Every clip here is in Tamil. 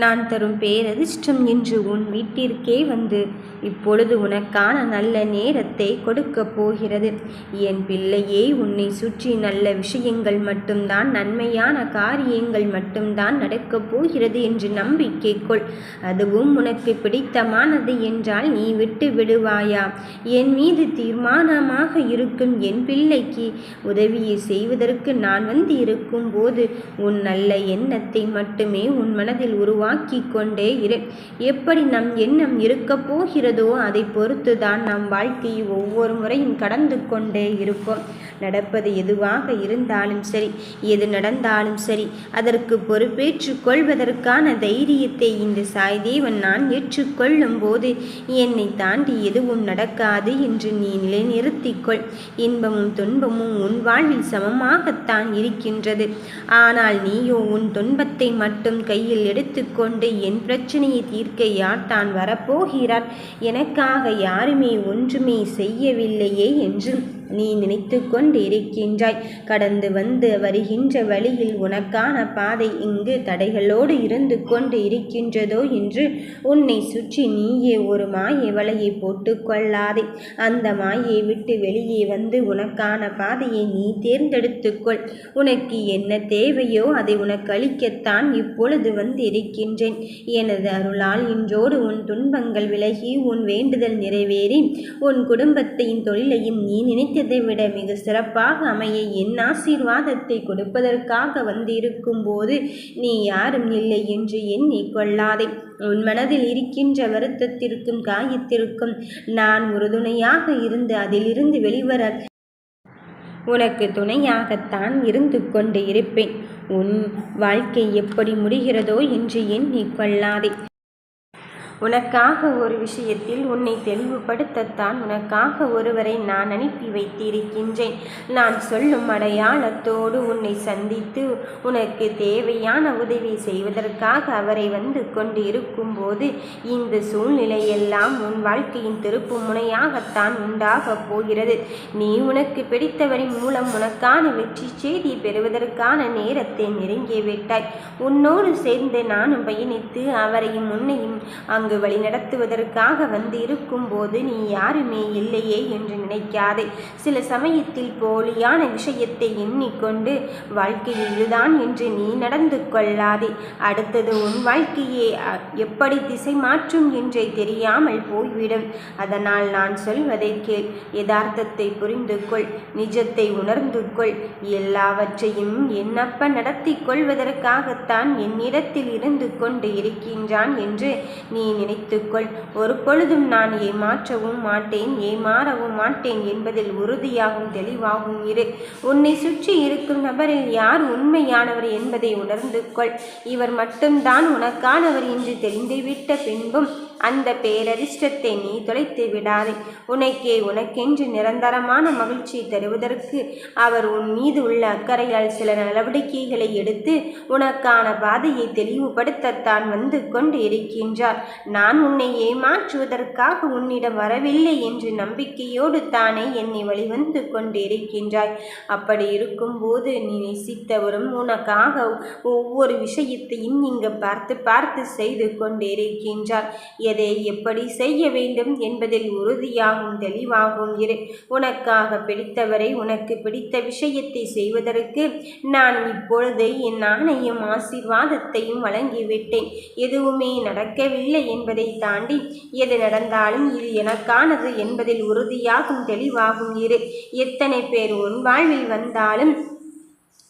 நான் தரும் பேரதிர்ஷ்டம் இன்று உன் வீட்டிற்கே வந்து இப்பொழுது உனக்கான நல்ல நேரத்தை கொடுக்கப் போகிறது. என் பிள்ளையே உன்னை சுற்றி நல்ல விஷயங்கள் மட்டும்தான் நன்மையான காரியங்கள் மட்டும்தான் நடக்கப் போகிறது என்று நம்பிக்கை கொள். அதுவும் உனக்கு பிடித்தமானது என்றால் நீ விட்டு விடுவாயா? என் மீது தீர்மானமாக இருக்கும் என் பிள்ளைக்கு உதவியை செய்வதற்கு நான் வந்து இருக்கும் போது உன் நல்ல எண்ணத்தை மட்டுமே உன் மனதில் உருவாக்கிக் கொண்டே இரு. எப்படி நம் எண்ணம் இருக்கப் போகிறதோ அதை பொறுத்து தான் நம் வாழ்க்கையை ஒவ்வொரு முறையும் கடந்து கொண்டே இருப்போம். நடப்பது எதுவாக இருந்தாலும் சரி எது நடந்தாலும் சரி அதற்கு பொறுப்பேற்று கொள்வதற்கான தைரியத்தை இந்த சாய்தேவன் நான் ஏற்றுக்கொள்ளும் போது என்னை தாண்டி எதுவும் நடக்காது என்று நீ நிலைநிறுத்திக்கொள் இன்பமும் துன்பமும் உன் வாழ்வில் சமமாகத்தான் இருக்கின்றது. ஆனால் நீயோ உன் துன்பத்தை மட்டும் கையில் எடுத்துக்கொண்டு என் பிரச்சனையை தீர்க்க யார் தான் வரப்போகிறார்? எனக்காக யாருமே ஒன்றுமே செய்யவில்லையே என்று நீ நினைத்து கொண்டிருக்கின்றாய். கடந்து வந்து வருகின்ற வழியில் உனக்கான பாதை இங்கு தடைகளோடு இருந்து கொண்டு இருக்கின்றதோ என்று உன்னை சுற்றி நீயே ஒரு மாய வலையை போட்டுக்கொள்ளாதே அந்த மாயை விட்டு வெளியே வந்து உனக்கான பாதையை நீ தேர்ந்தெடுத்துக்கொள் உனக்கு என்ன தேவையோ அதை உனக்கு அளிக்கத்தான் இப்பொழுது வந்து இருக்கின்றேன் எனது அருளால் இன்றோடு உன் துன்பங்கள் விலகி உன் வேண்டுதல் நிறைவேறி உன் குடும்பத்தையும் தொழிலையும் நீ நினைத்து நினைத்ததை விட மிக சிறப்பாக அமைய என் ஆசீர்வாதத்தை கொடுப்பதற்காக வந்திருக்கும் போது நீ யாரும் இல்லை என்று எண்ணி கொள்ளாதே. உன் மனதில் இருக்கின்ற வருத்தத்திற்கும் காயத்திற்கும் நான் உறுதுணையாக இருந்து அதிலிருந்து வெளிவர உனக்கு துணையாகத்தான் இருந்து கொண்டு இருப்பேன். உன் வாழ்க்கை எப்படி முடிகிறதோ என்று எண்ணிக்கொள்ளாதே உனக்காக ஒரு விஷயத்தில் உன்னை தெளிவுபடுத்தத்தான் உனக்காக ஒருவரை நான் அனுப்பி வைத்திருக்கின்றேன். நான் சொல்லும் அடையாளத்தோடு உன்னை சந்தித்து உனக்கு தேவையான உதவி செய்வதற்காக அவரை வந்து கொண்டு இருக்கும்போது இந்த சூழ்நிலையெல்லாம் உன் வாழ்க்கையின் திருப்பு முனையாகத்தான் உண்டாகப் போகிறது. நீ உனக்கு பிடித்தவரின் மூலம் உனக்கான வெற்றி செய்தி பெறுவதற்கான நேரத்தை நெருங்கிவிட்டாய். உன்னோடு சேர்ந்து நானும் பயணித்து அவரையும் உன்னையும் அங்கு அங்கு வழிநடத்துவதற்காக வந்து இருக்கும்போது நீ யாருமே இல்லையே என்று நினைக்காதே. சில சமயத்தில் போலியான விஷயத்தை எண்ணிக்கொண்டு வாழ்க்கையில் இதுதான் என்று நீ நடந்து கொள்ளாதே. அடுத்தது உன் வாழ்க்கையே எப்படி திசை மாற்றும் என்றே தெரியாமல் போய்விடும். அதனால் நான் சொல்வதை கேள். யதார்த்தத்தை புரிந்து கொள். நிஜத்தை உணர்ந்து கொள். எல்லாவற்றையும் என்னப்ப நடத்தி கொள்வதற்காகத்தான் என்னிடத்தில் இருந்து கொண்டு இருக்கின்றான் என்று நீ நினைத்துக்கொள் ஒரு பொழுதும் நான் ஏமாற்றவும் மாட்டேன் ஏமாறவும் மாட்டேன் என்பதில் உறுதியாகவும் தெளிவாகவும் இரு. உன்னை சுற்றி இருக்கும் நபரில் யார் உண்மையானவர் என்பதை உணர்ந்து கொள் இவர் மட்டும்தான் உனக்கானவர் என்று தெரிந்துவிட்ட பின்பும் அந்த பேரரிஷ்டத்தை நீ தொலைத்து விடாதே. உனக்கே உனக்கென்று நிரந்தரமான மகிழ்ச்சி தருவதற்கு அவர் உன் மீது உள்ள அக்கறையால் சில நடவடிக்கைகளை எடுத்து உனக்கான பாதையை தெளிவுபடுத்தத்தான் வந்து கொண்டு இருக்கின்றார். நான் உன்னை ஏமாற்றுவதற்காக உன்னிடம் வரவில்லை என்று நம்பிக்கையோடு தானே என்னை வழிவந்து கொண்டிருக்கின்றாய். அப்படி இருக்கும்போது நீ நேசித்தவரும் உனக்காக ஒவ்வொரு விஷயத்தையும் இங்கு பார்த்து பார்த்து செய்து கொண்டிருக்கின்றார் எதை எப்படி செய்ய வேண்டும் என்பதில் உறுதியாகவும் தெளிவாகவும் இரு. உனக்காக பிடித்தவரை உனக்கு பிடித்த விஷயத்தை செய்வதற்கு நான் இப்பொழுது என் ஆணையும் ஆசீர்வாதத்தையும் வழங்கிவிட்டேன். எதுவுமே நடக்கவில்லை என்பதை தாண்டி எது நடந்தாலும் இது எனக்கானது என்பதில் உறுதியாகும் தெளிவாகும் இரு. எத்தனை பேர் உன் வாழ்வில் வந்தாலும்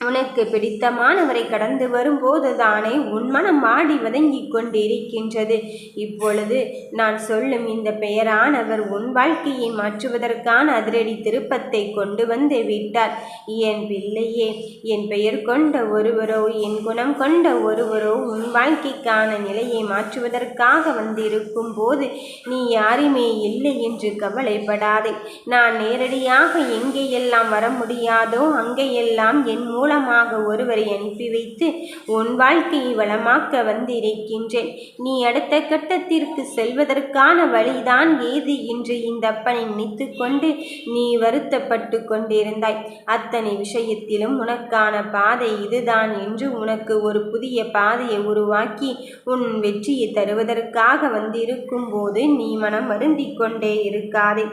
உனக்கு பிடித்தமானவரை கடந்து வரும்போது தானே உன் மனம் ஆடி வதங்கி கொண்டிருக்கின்றது. இப்பொழுது நான் சொல்லும் இந்த பெயரானவர் உன் வாழ்க்கையை மாற்றுவதற்கான அதிரடி திருப்பத்தை கொண்டு வந்து விட்டார். என் பிள்ளையே என் பெயர் கொண்ட ஒருவரோ என் குணம் கொண்ட ஒருவரோ உன் வாழ்க்கைக்கான நிலையை மாற்றுவதற்காக வந்திருக்கும் போது நீ யாருமே இல்லை என்று கவலைப்படாதே. நான் நேரடியாக எங்கேயெல்லாம் வர முடியாதோ அங்கேயெல்லாம் என் மூலம் மூலமாக ஒருவரை அனுப்பி வைத்து உன் வாழ்க்கையை வளமாக்க வந்திருக்கின்றேன். நீ அடுத்த கட்டத்திற்கு செல்வதற்கான வழிதான் ஏது? என்று இந்த அப்பனை நினைத்து கொண்டு நீ வருத்தப்பட்டு கொண்டிருந்தாய். அத்தனை விஷயத்திலும் உனக்கான பாதை இதுதான் என்று உனக்கு ஒரு புதிய பாதையை உருவாக்கி உன் வெற்றியை தருவதற்காக வந்திருக்கும் போது நீ மனம் வருந்திக் கொண்டே இருக்காதே.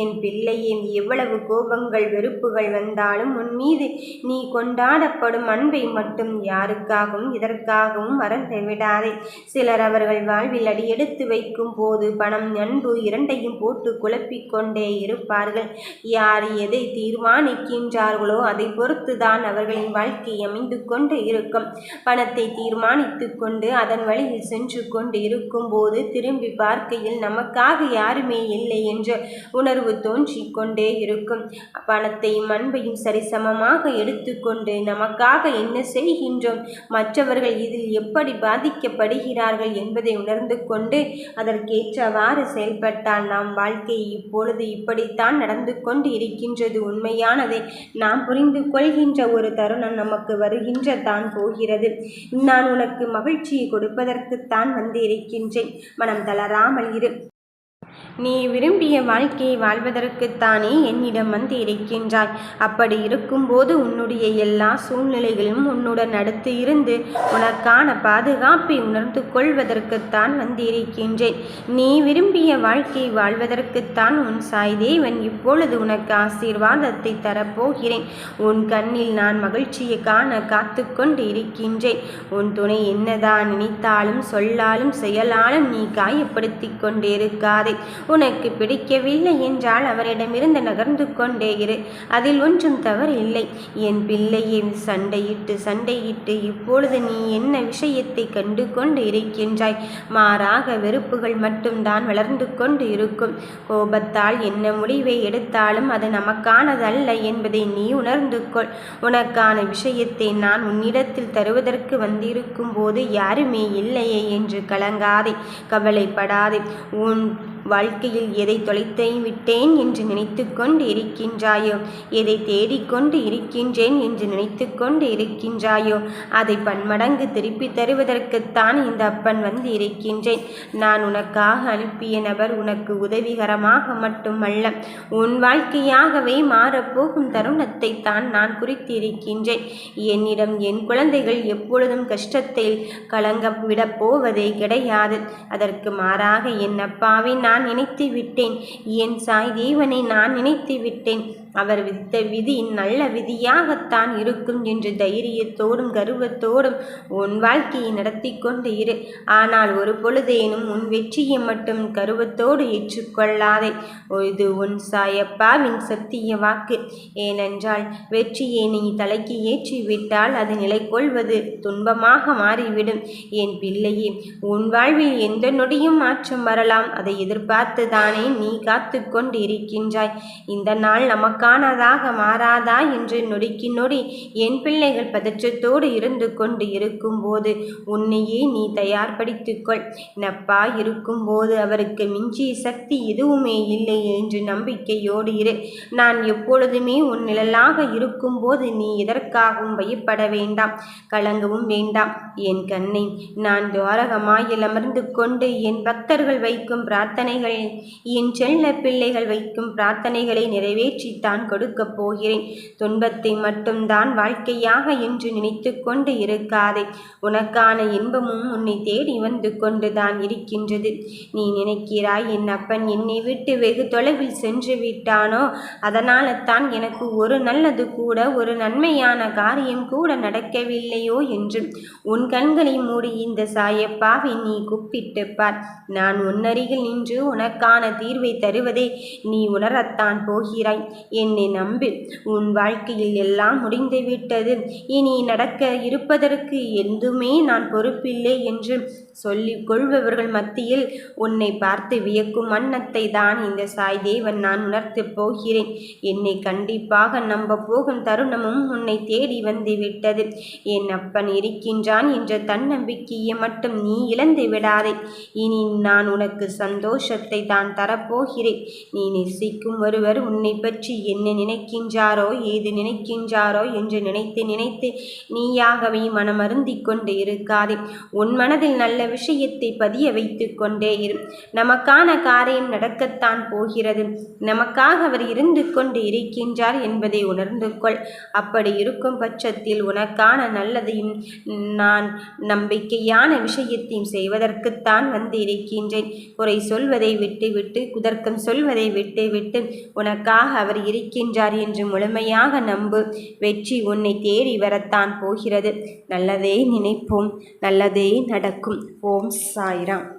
என் பிள்ளையின் எவ்வளவு கோபங்கள் வெறுப்புகள் வந்தாலும் உன் மீது நீ கொண்டாடப்படும் அன்பை மட்டும் யாருக்காகவும் இதற்காகவும் மறந்து விடாதே. சிலர் அவர்கள் வாழ்வில் அடி எடுத்து வைக்கும் போது பணம் அன்பு இரண்டையும் போட்டு குழப்பிக்கொண்டே இருப்பார்கள். யார் எதை தீர்மானிக்கின்றார்களோ அதை பொறுத்துதான் அவர்களின் வாழ்க்கை அமைந்து கொண்டு இருக்கும். பணத்தை தீர்மானித்து கொண்டு அதன் வழியில் சென்று கொண்டு இருக்கும் போது திரும்பி பார்க்கையில் நமக்காக யாருமே இல்லை என்ற உணர்வு தோன்றிக் கொண்டே இருக்கும். பணத்தையும் அன்பையும் சரிசமமாக எடுத்துக்கொண்டு நமக்காக என்ன செய்கின்றோம்? மற்றவர்கள் இதில் எப்படி பாதிக்கப்படுகிறார்கள் என்பதை உணர்ந்து கொண்டு அதற்கேற்றவாறு செயல்பட்டால் நாம் வாழ்க்கை இப்பொழுது இப்படித்தான் நடந்து கொண்டு இருக்கின்றது. உண்மையானதை நாம் புரிந்து கொள்கின்ற ஒரு தருணம் நமக்கு வருகின்ற தான் போகிறது. நான் உனக்கு மகிழ்ச்சியை கொடுப்பதற்குத்தான் வந்து இருக்கின்றேன் மனம் தளராமல் இரு. நீ விரும்பிய வாழ்க்கையை வாழ்வதற்குத்தானே என்னிடம் வந்து இருக்கின்றாய். அப்படி இருக்கும்போது உன்னுடைய எல்லா சூழ்நிலைகளும் உன்னுடன் அடுத்து இருந்து உனக்கான பாதுகாப்பை உணர்ந்து கொள்வதற்குத்தான் வந்து இருக்கின்றேன். நீ விரும்பிய வாழ்க்கையை வாழ்வதற்குத்தான் உன் சாய்தேவன் இப்பொழுது உனக்கு ஆசீர்வாதத்தை தரப்போகிறேன். உன் கண்ணில் நான் மகிழ்ச்சியை காண காத்து கொண்டு இருக்கின்றேன். உன் துணை என்னதான் நினைத்தாலும் சொல்லாலும் செயலாலும் நீ காயப்படுத்தி கொண்டிருக்காதே. உனக்கு பிடிக்கவில்லை என்றால் அவரிடமிருந்து நகர்ந்து கொண்டே இரு. அதில் ஒன்றும் தவறு இல்லை என் பிள்ளையை சண்டையிட்டு சண்டையிட்டு இப்பொழுது நீ என்ன விஷயத்தை கண்டு கொண்டு இருக்கின்றாய்? மாறாக வெறுப்புகள் மட்டும்தான் வளர்ந்து கொண்டு இருக்கும். கோபத்தால் என்ன முடிவை எடுத்தாலும் அது நமக்கானதல்ல என்பதை நீ உணர்ந்து கொள். உனக்கான விஷயத்தை நான் உன்னிடத்தில் தருவதற்கு வந்திருக்கும் போது யாருமே இல்லையே என்று கலங்காதே. கவலைப்படாதே. உன் வாழ்க்கையில் எதை தொலைத்தை விட்டேன் என்று நினைத்து கொண்டு இருக்கின்றாயோ? எதை தேடிக்கொண்டு இருக்கின்றேன் என்று நினைத்து கொண்டு இருக்கின்றாயோ? அதை பன்மடங்கு திருப்பி தருவதற்குத்தான் இந்த அப்பன் வந்து இருக்கின்றேன். நான் உனக்காக அனுப்பிய நபர் உனக்கு உதவிகரமாக மட்டுமல்ல உன் வாழ்க்கையாகவே மாறப்போகும் தருணத்தை தான் நான் குறித்திருக்கின்றேன் என்னிடம் என் குழந்தைகள் எப்பொழுதும் கஷ்டத்தில் கலங்க விடப்போவதே கிடையாது. அதற்கு மாறாக என் அப்பாவை நான் நினைத்து விட்டேன் என் சாய் தேவனை நான் நினைத்து விட்டேன் அவர் வித்த விதி நல்ல விதியாகத்தான் இருக்கும் என்று தைரியத்தோடும் கருவத்தோடும் உன் வாழ்க்கையை நடத்தி கொண்டு இரு. ஆனால் ஒரு பொழுதேனும் உன் வெற்றியை மட்டும் கருவத்தோடு ஏற்றுக்கொள்ளாதே. இது உன் சாயப்பாவின் சத்திய வாக்கு. ஏனென்றால் வெற்றியை நீ தலைக்கு ஏற்றிவிட்டால் அது நிலை கொள்வது துன்பமாக மாறிவிடும். என் பிள்ளையே உன் வாழ்வில் எந்த நொடியும் மாற்றம் வரலாம். அதை எதிர்பார்த்துதானே நீ காத்து கொண்டு இருக்கின்றாய். இந்த நாள் நமக்கு காணாதாக மாறாதா என்று நொடிக்கு நொடி என் பிள்ளைகள் பதற்றத்தோடு இருந்து கொண்டு இருக்கும்போது உன்னையே நீ தயார்படுத்திக்கொள் நப்பா இருக்கும்போது அவருக்கு மிஞ்சிய சக்தி எதுவுமே இல்லை என்று நம்பிக்கையோடு இரு. நான் எப்பொழுதுமே உன் நிழலாக இருக்கும்போது நீ எதற்காகவும் பயப்பட வேண்டாம் கலங்கவும் வேண்டாம். என் கண்ணை நான் துவாரகமாயில் அமர்ந்து கொண்டு என் பக்தர்கள் வைக்கும் பிரார்த்தனைகள் என் செல்ல பிள்ளைகள் வைக்கும் பிரார்த்தனைகளை நிறைவேற்றித்தான் தான் கொடுக்கப் போகிறேன். துன்பத்தை மட்டும்தான் வாழ்க்கையாக என்று நினைத்து கொண்டு இருக்காதே. உனக்கான இன்பமும் உன்னை தேடி வந்து கொண்டுதான் இருக்கின்றது. நீ நினைக்கிறாய் என் அப்பன் என்னை விட்டு வெகு தொலைவில் சென்று விட்டானோ? அதனால தான் எனக்கு ஒரு நல்லது கூட ஒரு நன்மையான காரியம் கூட நடக்கவில்லையோ? என்று உன் கண்களை மூடி இந்த சாயப்பாவை நீ குப்பிட்டு பார். நான் உன்னருகில் நின்று உனக்கான தீர்வை தருவதே நீ உணரத்தான் போகிறாய். என்னை நம்பு. உன் வாழ்க்கையில் எல்லாம் முடிந்துவிட்டது இனி நடக்க இருப்பதற்கு எதுவுமே நான் பொறுப்பில்லை என்று சொல்லிக் கொள்பவர்கள் மத்தியில் உன்னை பார்த்து வியக்கும் வண்ணத்தை தான் இந்த சாய் தேவன் நான் உணர்த்தப் போகிறேன். என்னை கண்டிப்பாக நம்ப போகும் தருணமும் உன்னை தேடி வந்து விட்டது. என் அப்பன் இருக்கின்றான் என்ற தன்னம்பிக்கையை மட்டும் நீ இழந்து விடாதே. இனி நான் உனக்கு சந்தோஷத்தை தான் தரப்போகிறேன் நீ நேசிக்கும் ஒருவர் உன்னை பற்றி என்ன நினைக்கின்றாரோ ஏது நினைக்கின்றாரோ என்று நினைத்து நினைத்து நீயாகவே மனமருந்தி கொண்டு இருக்காதே. உன் மனதில் நல்ல விஷயத்தை பதிய வைத்து கொண்டே இரு. நமக்கான காரியம் நடக்கத்தான் போகிறது. நமக்காக அவர் இருந்து கொண்டு இருக்கின்றார் என்பதை உணர்ந்து கொள். அப்படி இருக்கும் பட்சத்தில் உனக்கான நல்லதையும் நான் நம்பிக்கையான விஷயத்தையும் செய்வதற்குத்தான் வந்து இருக்கின்றேன். குறை சொல்வதை விட்டு விட்டு குதர்க்கம் சொல்வதை விட்டு விட்டு உனக்காக அவர் இருக்கின்றார் என்று முழுமையாக நம்பு. வெற்றி உன்னை தேடி வரத்தான் போகிறது. நல்லதே நினைப்போம். நல்லதே நடக்கும். ஓம் சாய்ராம்.